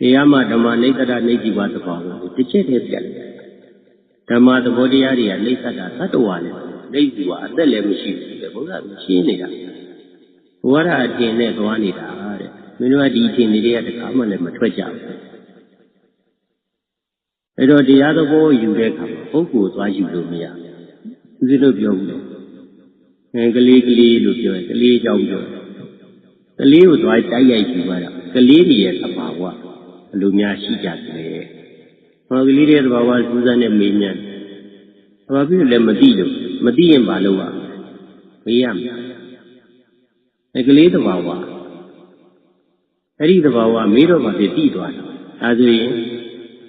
တရားမှဓမ္မနိစ္စတာနိစ္စဝသဘောကိုတစ်ချက်တည်းပြတ်တယ်ဓမ္မသဘောတရားတွေကနိစ္စတာသတ္တဝါနဲ့နိစ္စဝအသက်လည်းမရှိဘူးလေဘုရားကရှင်းနေတာဘဝရအတင်နဲ့သွားနေတာတဲ့မင်းတို့ကဒီအတင်တွေကတခါမှလည်းမထွက်ကြဘူးအဲ့တော့တရားသဘောယူတဲ့အခါမှာပုဂ္ဂိုလ်သွားယူလို့မရဘူးဦးဇင်းတို့ပြောဘူးလေအဲကလေးကလေးလို့ပြောရင်ကလေးအကြောင်းပြောတယ်ကလေးကိုသွားတိုက်ရိုက်ယူပါတော့ကလေးတွေရဲ့သဘာဝ ဘယ်လိုများရှိကြတယ်ဟောကလေးတွေရဲ့သဘာဝစူးစမ်းနဲ့မေးမြန်းဘာဖြစ်လို့လဲမသိလို့မသိရင်ဘာလုပ်ရမလဲမေးရမယ်အဲကလေးသဘာဝအဲ့ဒီသဘာဝမေးတော့မှဖြစ်တည်သွားတာဒါဆိုရင်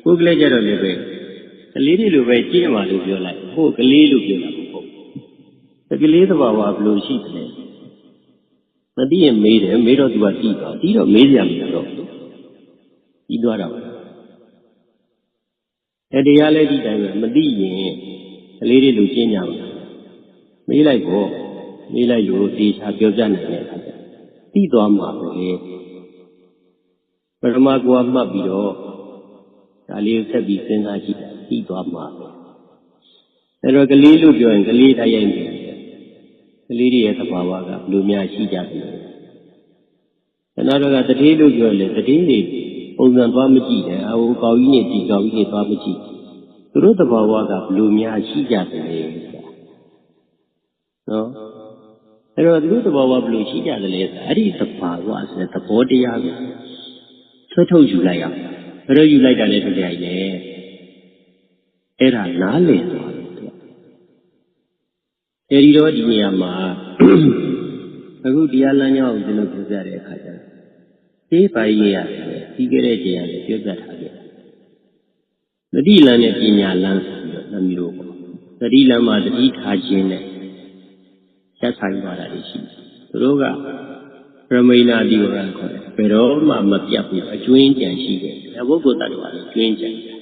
ကိုယ်ကလေးကြတော့လည်းပဲကလေးတွေလိုပဲကြည့်မှလို့ပြောလိုက်ဟိုကလေးလို့ပြောတာမဟုတ်ဘူးကလေးသဘာဝဘယ်လိုရှိတယ်မသိရင်မေးတယ်မေးတော့သူကတည်သွားတည်တော့မေးကြမှာတော့ ပြီးသွားတော့အဲတရားလည်းဒီတိုင်းပဲမသိရင်ကလေးတွေလိုကျင်းကြပါမေးလိုက်ပေါ့မေးလိုက်လို့တေချာပြောပြနိုင်တဲ့အခါကျသိသွားမှာပဲပရမကွာမှတ်ပြီးတော့ဒါလေးကိုဆက်ပြီးစဉ်းစားကြည့်တာသိသွားမှာပဲအဲတော့ကလေးလို့ပြောရင်ကလေးတိုင်းရိုက်နေတယ်ကလေးတွေရဲ့သဘာဝကဘယ်လိုများရှိကြတယ်ခဏတော့ကတတိလို့ပြောလေတတိတွေ ပုံစံသွားမကြည့်တယ်အဟိုကောက်ကြီးနဲ့ဒီကောက်ကြီးတွေသွားမကြည့်သူတို့သဘာဝကဘယ်လိုများရှိကြတယ်ဆိုတာနော်အဲ့တော့သူတို့သဘာဝဘယ်လိုရှိကြတယ်လဲဆိုအဲ့ဒီသဘာဝဆိုတဲ့သဘောတရားကိုဆွဲထုတ်ယူလိုက်အောင်ဘယ်လိုယူလိုက်တာလဲတကယ်လေအဲ့ဒါနားလည်သွားတယ်သူကအဲဒီတော့ဒီနေရာမှာအခုတရားလမ်းကြောင်းကိုကျွန်တော်ပြောပြတဲ့အခါကျတော့ဒီပါရေးရတယ် ပြီးခဲ့တဲ့ချိန်ကလည်းပြောပြထားခဲ့သတိလမ်းနဲ့ပညာလမ်းဆိုပြီးတော့နှမျိုးပေါ့သတိလမ်းမှာသတိထားခြင်းနဲ့ဆက်ဆိုင်သွားတာရှိတယ်သူတို့ကပရမိဏတိဝရခေါ်တယ်ဘယ်တော့မှမပြတ်ဘူးအကျွင်းကြံရှိတယ်ဒါပုဂ္ဂိုလ်တ attva လည်းကျွင်းကြံတယ်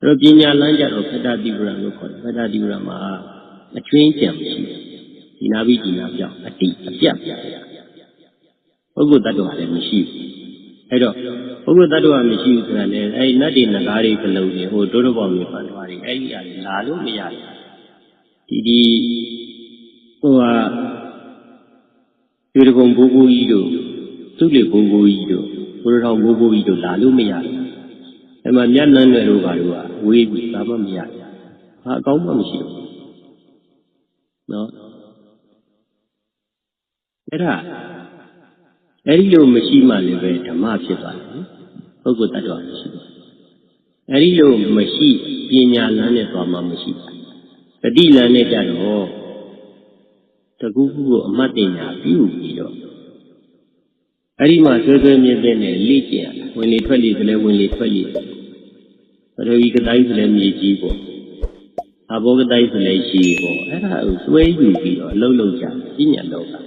အဲ့တော့ပညာလမ်းကြတော့ဖတ္တတိဝရလို့ခေါ်တယ်ဖတ္တတိဝရမှာအကျွင်းကြံမရှိဘူးဒီနာပြီးဒီနာပြောင်းအတိအပြတ်ပြတ် ပုဂ္ဂိုလ်တ attva လည်းမရှိဘူးအဲ့တော့ပုဂ္ဂိုလ်တ attva မရှိဘူးဆိုတာလေအဲ့နတ်တွေနဂါးတွေကလုံးတွေဟိုဒုရဘောင်တွေဖန်သွားတွေအဲ့ဒီအရာတွေလာလို့မရဘူးဒီဒီဟိုဟာဒီတကုံဘိုးဘိုးကြီးတို့သူ့လေဘိုးဘိုးကြီးတို့ဘုရားတော်ဘိုးဘိုးကြီးတို့လာလို့မရဘူးအဲ့မှာမြတ်နန်းတွေတို့ဘာလို့ကဝေးပြီးသာမမရဘူးဘာအကောင်းမှမရှိဘူးနော်အဲ့ဒါ အဲ့ဒီလိုမရှိမှလည်းပဲဓမ္မဖြစ်သွားတယ်ပုဂ္ဂိုလ်တ attva မရှိဘူးအဲ့ဒီလိုမရှိပညာလမ်းနဲ့သွားမှမရှိဘူးတတိလမ်းနဲ့ကြတော့တကူခုကိုအမတ်တင်ညာပြုပြီးတော့အဲ့ဒီမှာဆွဲဆွဲမြင့်တဲ့နဲ့လေ့ကျင့်ရတာဝင်လေထွက်လေဆိုလဲဝင်လေထွက်လေပထဝီကတိုင်းဆိုလဲမြေကြီးပေါ့အဘောကတိုင်းဆိုလဲရှိပေါ့အဲ့ဒါကိုဆွဲယူပြီးတော့အလုံးလုံးကြပညာတော့တာ